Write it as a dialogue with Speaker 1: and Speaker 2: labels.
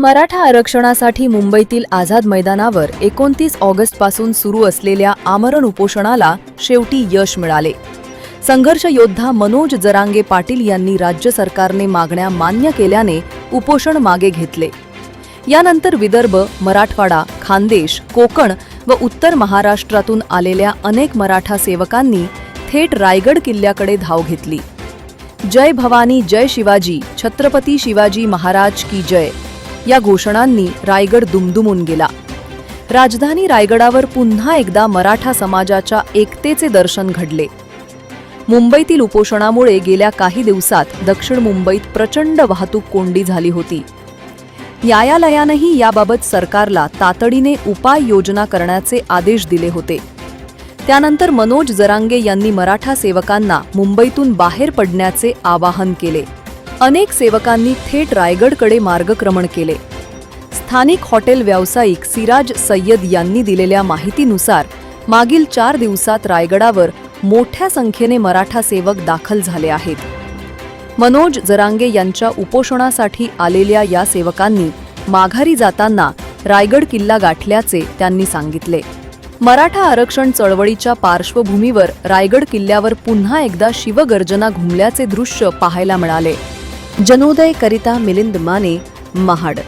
Speaker 1: मराठा आरक्षणासाठी मुंबईतील आझाद मैदानावर एकोणतीस ऑगस्टपासून सुरू असलेल्या आमरण उपोषणाला शेवटी यश मिळाले. संघर्ष योद्धा मनोज जरांगे पाटील यांनी राज्य सरकारने मागण्या मान्य केल्याने उपोषण मागे घेतले. यानंतर विदर्भ मराठवाडा खानदेश कोकण व उत्तर महाराष्ट्रातून आलेल्या अनेक मराठा सेवकांनी थेट रायगड किल्ल्याकडे धाव घेतली. जय भवानी जय शिवाजी छत्रपती शिवाजी महाराज की जय. या घोषणांनी रायगड दुमदुमून गेला. राजधानी रायगडावर पुन्हा एकदा मराठा समाजाच्या एकतेचे दर्शन घडले. मुंबईतील उपोषणामुळे गेल्या काही दिवसात दक्षिण मुंबईत प्रचंड वाहतूक कोंडी झाली होती. न्यायालयानंही याबाबत सरकारला तातडीने उपाययोजना करण्याचे आदेश दिले होते. त्यानंतर मनोज जरांगे यांनी मराठा सेवकांना मुंबईतून बाहेर पडण्याचे आवाहन केले. अनेक सेवकांनी थेट रायगडकडे मार्गक्रमण केले. स्थानिक हॉटेल व्यावसायिक सिराज सय्यद यांनी दिलेल्या माहितीनुसार मागील चार दिवसात रायगडावर मोठ्या संख्येने मराठा सेवक दाखल झाले आहेत. मनोज जरांगे यांच्या उपोषणासाठी आलेल्या या सेवकांनी माघारी जाताना रायगड किल्ला गाठल्याचे त्यांनी सांगितले. मराठा आरक्षण चळवळीच्या पार्श्वभूमीवर रायगड किल्ल्यावर पुन्हा एकदा शिवगर्जना घुमल्याचे दृश्य पाहायला मिळाले. जनोदय करिता मिलिंद माने महाड.